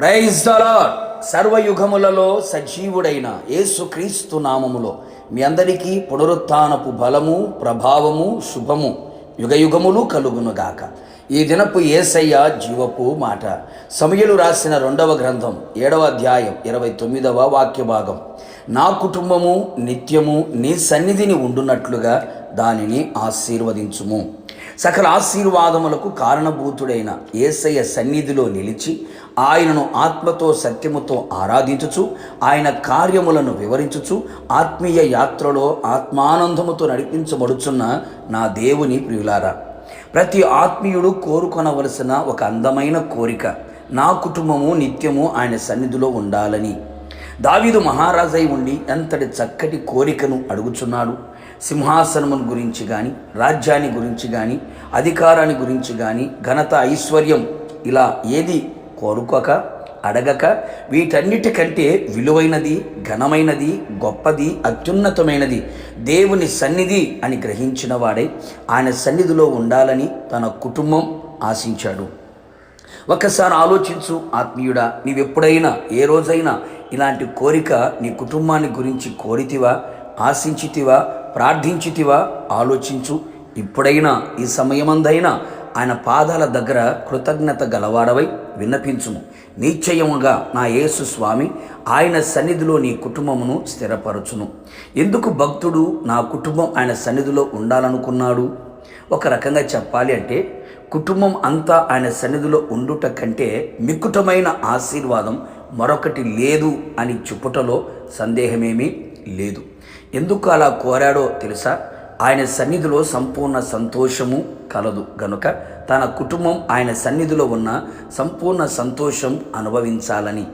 Praise the సర్వయుగములలో సజీవుడైన యేసుక్రీస్తు నామములో మీ అందరికీ పునరుత్థానపు బలము ప్రభావము శుభము యుగయుగములు కలుగునుగాక. ఈ దినపు ఏసయ్య జీవపు మాట. సమయలు రాసిన రెండవ గ్రంథం ఏడవ అధ్యాయం ఇరవై తొమ్మిదవ వాక్య భాగం నా కుటుంబము నిత్యము నీ సన్నిధిని ఉండునట్లుగా దానిని ఆశీర్వదించుము. సకల ఆశీర్వాదములకు కారణభూతుడైన ఏసయ్య సన్నిధిలో నిలిచి ఆయనను ఆత్మతో సత్యముతో ఆరాధించుచు ఆయన కార్యములను వివరించుచు ఆత్మీయ యాత్రలో ఆత్మానందముతో నడిపించబడుచున్న నా దేవుని ప్రియులారా ప్రతి ఆత్మీయుడు కోరుకొనవలసిన ఒక అందమైన కోరిక నా కుటుంబము నిత్యము ఆయన సన్నిధిలో ఉండాలని. దావీదు మహారాజై ఉండి ఎంతటి చక్కటి కోరికను అడుగుచున్నాడు సింహాసనమును గురించి కానీ రాజ్యాన్ని గురించి కానీ అధికారాన్ని గురించి కానీ ఘనత ఐశ్వర్యం ఇలా ఏది కోరుకోక అడగక వీటన్నిటికంటే విలువైనది ఘనమైనది గొప్పది అత్యున్నతమైనది దేవుని సన్నిధి అని గ్రహించిన వాడే ఆయన సన్నిధిలో ఉండాలని తన కుటుంబం ఆశించాడు. ఒక్కసారి ఆలోచించు ఆత్మీయుడా నీవెప్పుడైనా ఏ రోజైనా ఇలాంటి కోరిక నీ కుటుంబాన్ని గురించి కోరితివా ఆశించితివా ప్రార్థించితివా? ఆలోచించు. ఇప్పుడైనా ఈ సమయమందైనా ఆయన పాదాల దగ్గర కృతజ్ఞత గలవాడవై విన్నపించుము. నిశ్చయముగా నా యేసు స్వామి ఆయన సన్నిధిలో నీ కుటుంబమును స్థిరపరచును. ఎందుకు భక్తుడు నా కుటుంబం ఆయన సన్నిధిలో ఉండాలనుకున్నాడు? ఒక రకంగా చెప్పాలి అంటే కుటుంబం అంతా ఆయన సన్నిధిలో ఉండుట కంటే మిక్కుటమైన ఆశీర్వాదం మరొకటి లేదు అని చెప్పుటలో సందేహమేమీ? లేదు. ఎందుకు అలా కోరాడో తెలుసా? ఆయన సన్నిధిలో సంపూర్ణ సంతోషము కలదు. గనుక తన కుటుంబం ఆయన సన్నిధిలో ఉన్న సంపూర్ణ సంతోషం అనుభవించాలని.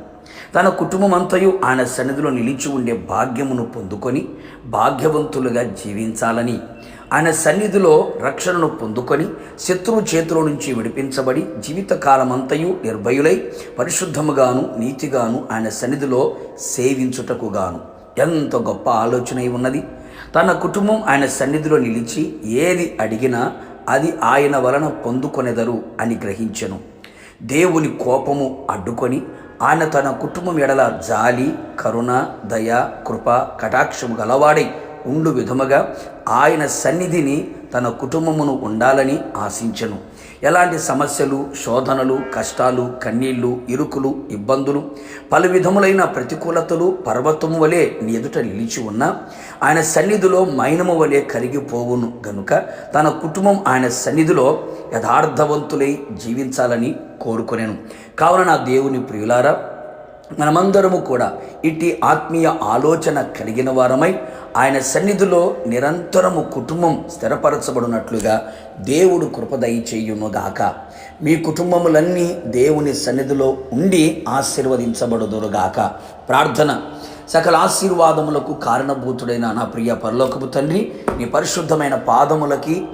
తన కుటుంబం అంతయు ఆయన సన్నిధిలో నిలిచి ఉండే భాగ్యమును పొందుకొని భాగ్యవంతులుగా జీవించాలని. ఆయన సన్నిధిలో రక్షణను పొందుకొని శత్రువు చేతిలో నుంచి విడిపించబడి జీవితకాలమంతయు నిర్భయులై పరిశుద్ధముగాను నీతిగాను ఆయన సన్నిధిలో సేవించుటకుగాను. ఎంత గొప్ప ఆలోచన అయి ఉన్నది. తన కుటుంబం ఆయన సన్నిధిలో నిలిచి ఏది అడిగినా అది ఆయన వలన పొందుకొనెదరు అని గ్రహించెను. దేవుని కోపము అడ్డుకొని ఆయన తన కుటుంబం ఎడల జాలి కరుణ దయ కృప కటాక్షము గలవాడై ఉండు విధముగా ఆయన సన్నిధిని తన కుటుంబమును ఉండాలని ఆశించను. ఎలాంటి సమస్యలు శోధనలు కష్టాలు కన్నీళ్ళు ఇరుకులు ఇబ్బందులు పలు విధములైన ప్రతికూలతలు పర్వతము వలె నీ ఎదుట నిలిచి ఉన్నా ఆయన సన్నిధిలో మైనము వలె కరిగిపోవును గనుక తన కుటుంబం ఆయన సన్నిధిలో యథార్థవంతులై జీవించాలని కోరుకునేను. కావున నా దేవుని ప్రియులారా మనమందరము కూడా ఇట్టి ఆత్మీయ ఆలోచన కలిగిన వారమై ఆయన సన్నిధిలో నిరంతరము కుటుంబం స్థిరపరచబడినట్లుగా దేవుడు కృపదయ చేయునుగాక మీ కుటుంబములన్నీ దేవుని సన్నిధిలో ఉండి ఆశీర్వదించబడుదురుగాక ప్రార్థన. సకల ఆశీర్వాదములకు కారణభూతుడైన నా ప్రియ పరలోకపు తండ్రి నీ పరిశుద్ధమైన పాదములకి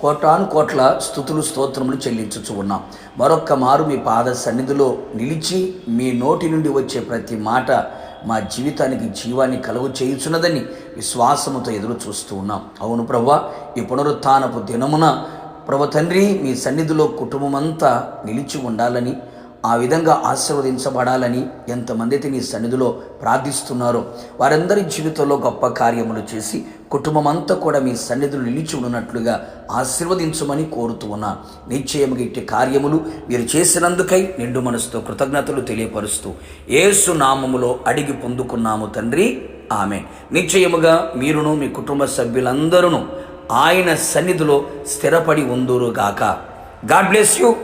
కోటాను కోట్ల స్థుతులు స్తోత్రములు చెల్లించుచు ఉన్నాం. మరొక్క మారు మీ పాద సన్నిధిలో నిలిచి మీ నోటి నుండి వచ్చే ప్రతి మాట మా జీవితానికి జీవాన్ని కలుగు చేయుచున్నదని విశ్వాసముతో ఎదురు చూస్తూ ఉన్నాం. అవును ప్రవ్వా ఈ పునరుత్నపు దినమున ప్రభు తండ్రి మీ సన్నిధిలో కుటుంబమంతా నిలిచి ఉండాలని ఆ విధంగా ఆశీర్వదించబడాలని ఎంతమంది అయితే నీ సన్నిధిలో ప్రార్థిస్తున్నారో. వారందరి జీవితంలో గొప్ప కార్యములు చేసి కుటుంబం అంతా కూడా మీ సన్నిధులు నిలిచి ఉన్నట్లుగా ఆశీర్వదించమని కోరుతూ ఉన్నా. నిశ్చయముగా ఇట్టి కార్యములు మీరు చేసినందుకై నిండు మనసుతో కృతజ్ఞతలు తెలియపరుస్తూ ఏసు నామములో అడిగి పొందుకున్నాము తండ్రి. ఆమె నిశ్చయముగా మీరును మీ కుటుంబ సభ్యులందరూ ఆయన సన్నిధిలో స్థిరపడి ఉందురుగాక. God bless you.